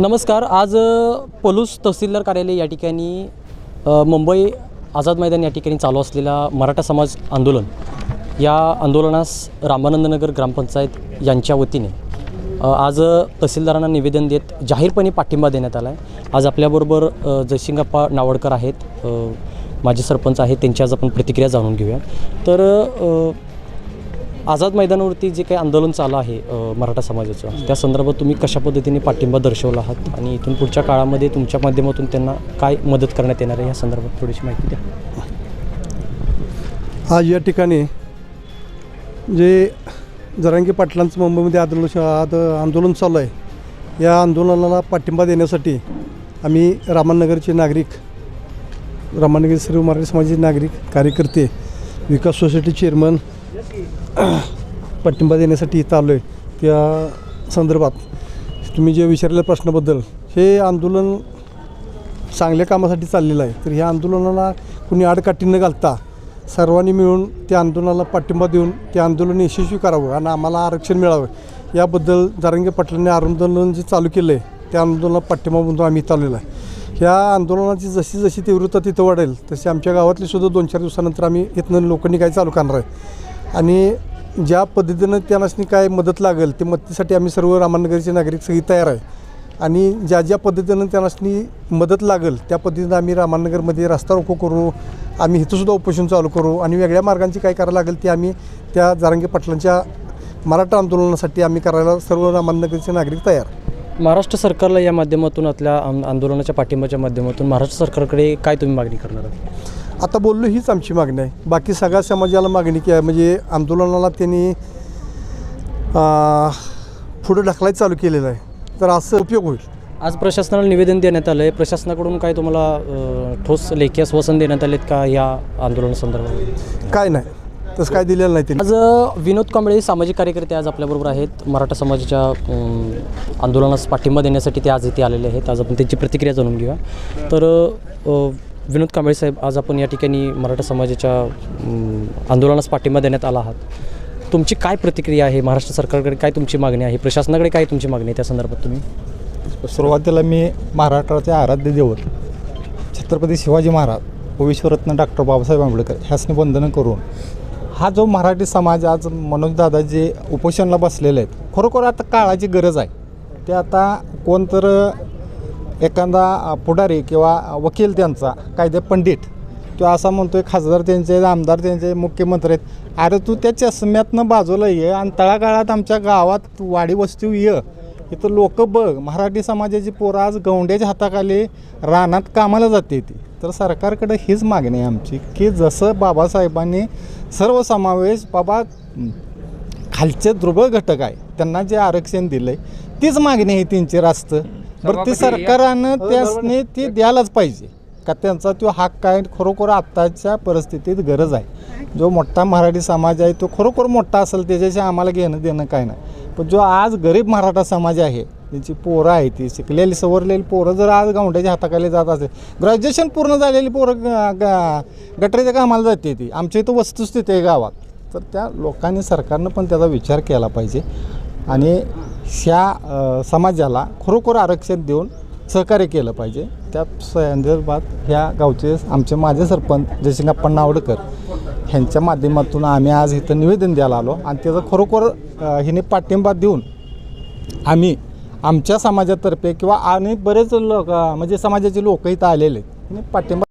नमस्कार आज पलूस तहसीलदार कार्यालय या ठिकाणी मुंबई आझाद मैदान या ठिकाणी चालू असलेला मराठा समाज आंदोलन. या आंदोलनास रामानंदनगर ग्रामपंचायत यांच्या वतीने आज तहसीलदारांना निवेदन देत जाहीरपणे पाठिंबा देण्यात आला आहे आज आपल्याबरोबर जयसिंगप्पा नावडकर आहेत. माजी सरपंच आहेत. त्यांची आज आपण प्रतिक्रिया जाणून घेऊया. तर आझाद मैदानावरती जे काही आंदोलन चालू आहे मराठा समाजाचं त्या संदर्भात तुम्ही कशा पद्धतीने पाठिंबा दर्शवला आहात आणि इथून पुढच्या काळामध्ये तुमच्या माध्यमातून त्यांना काय मदत करण्यात येणार आहे या संदर्भात थोडीशी माहिती द्या. आज या ठिकाणी जे जरांगी पाटलांचं मुंबईमध्ये आंदोलन आद आंदोलन चालू आहे या आंदोलनाला पाठिंबा देण्यासाठी आम्ही रामनगरचे नागरिक रामनगर सर्व मराठी समाजाचे नागरिक कार्यकर्ते विकास सोसायटी चेअरमन पाठिंबा देण्यासाठी इथं आलो आहे त्या संदर्भात तुम्ही जे विचारलेल्या प्रश्नाबद्दल हे आंदोलन चांगल्या कामासाठी चाललेलं आहे. तर ह्या आंदोलनाला कुणी आडकाठी न घालता सर्वांनी मिळून त्या आंदोलनाला पाठिंबा देऊन ते आंदोलन यशस्वी करावं आणि आम्हाला आरक्षण मिळावं याबद्दल जारंगे पाटलांनी आंदोलन जे चालू केलं आहे त्या आंदोलनाला पाठिंबा म्हणून आम्ही इथं आहे. ह्या आंदोलनाची जशी जशी तीव्रता तिथं वाढेल तशी आमच्या गावातली सुद्धा दोन चार दिवसानंतर आम्ही इथनं लोकांनी काय चालू करणार आहे. आणि ज्या पद्धतीनं त्यांना काय मदत लागेल ते मदतीसाठी आम्ही सर्व रामानगरचे नागरिक सगळी तयार आहे. आणि ज्या ज्या पद्धतीनं त्यांनासनी मदत लागेल त्या पद्धतीनं आम्ही रामानगरमध्ये रस्ता रोको करू आम्ही इथंसुद्धा उपोषण चालू करू आणि वेगळ्या मार्गांची काय करायला लागेल ते आम्ही त्या जारंगी पाटलांच्या मराठा आंदोलनासाठी आम्ही करायला सर्व रामानगरचे नागरिक तयार. महाराष्ट्र सरकारला या माध्यमातून आपल्या आंदोलनाच्या पाठिंबाच्या माध्यमातून महाराष्ट्र सरकारकडे काय तुम्ही मागणी करणार आहात? आता बोललो हीच आमची मागणी आहे. बाकी सगळ्या समाजाला मागणी की आहे म्हणजे आंदोलनाला त्यांनी पुढं ढकलायचं चालू केलेलं आहे. तर असं उपयोग होईल. आज प्रशासनाला निवेदन देण्यात आलं आहे प्रशासनाकडून काय तुम्हाला ठोस लेखी आश्वासन देण्यात आलेत का या आंदोलनासंदर्भात? काय नाही. तसं काय दिलेलं नाही त्यांनी. आज अ, विनोद कांबळे सामाजिक कार्यकर्ते आज आपल्याबरोबर आहेत. मराठा समाजाच्या अम, आंदोलनास पाठिंबा देण्यासाठी ते आज इथे आलेले आहेत. आज आपण त्यांची प्रतिक्रिया जाणून घेऊया. तर अ, विनोद कांबळे साहेब आज आपण या ठिकाणी मराठा समाजाच्या अम, आंदोलनास पाठिंबा देण्यात आला आहात. तुमची काय प्रतिक्रिया आहे? महाराष्ट्र सरकारकडे काय तुमची मागणी आहे? प्रशासनाकडे काय तुमची मागणी आहे त्या संदर्भात तुम्ही? सुरुवातीला मी महाराष्ट्राचे आराध्य दैवत छत्रपती शिवाजी महाराज भविष्यरत्न डॉक्टर बाबासाहेब आंबेडकर ह्यासनी वंदन करून हा जो मराठी समाज आज मनोजदादा जे उपोषणला बसलेले आहेत खरोखर आता काळाची गरज आहे. ते आता कोणतर एखादा पुढारी किंवा वकील त्यांचा कायदे पंडित तो असा म्हणतोय खासदार त्यांचे आमदार त्यांचे मुख्यमंत्री आहेत. अरे तू त्या चष्म्यातनं बाजूला ये आणि तळागाळात आमच्या गावात वाडी वस्ती ये. इथं लोक बघ मराठी समाजाची पोरं आज गवंड्याच्या हाताखाली रानात कामाला जाते ती. तर सरकारकडे हीच मागणी आहे आमची की जसं बाबासाहेबांनी सर्व समावेश बाबा खालचे दुर्बळ घटक आहे. त्यांना जे आरक्षण दिलं आहे तीच मागणी आहे त्यांची रास्त बरं ते सरकारनं त्यासने ती द्यायलाच पाहिजे. का त्यांचा तो हक्क आहे खरोखर आत्ताच्या परिस्थितीत गरज आहे. जो मोठा मराठी समाज आहे तो खरोखर मोठा असेल त्याच्याशी आम्हाला घेणं देणं काय नाही. पण जो आज गरीब मराठा समाज आहे त्यांची पोरं आहे ती शिकलेली सवरलेली पोरं जर आज गावंड्याच्या हाताखाली जात असेल ग्रॅज्युएशन पूर्ण झालेली पोरं ग- ग- गटरीच्या कामाला जाते ती. आमच्या इथं वस्तुस्थिती आहे गावात. तर त्या लोकांनी सरकारनं पण त्याचा विचार केला पाहिजे. आणि ह्या समाजाला खरोखर आरक्षण देऊन सहकार्य केलं पाहिजे. त्या संदर्भात ह्या गावचे आमचे माझे सरपंच जयसिंगप्पा नावडकर ह्यांच्या माध्यमातून आम्ही आज इथं निवेदन द्यायला आलो. आणि त्याचं खरोखर हिने पाठिंबा देऊन आम्ही आमच्या समाजातर्फे किंवा आणि बरेच लोक म्हणजे समाजाचे लोक इथं आलेले आहेत. हिने पाठिंबा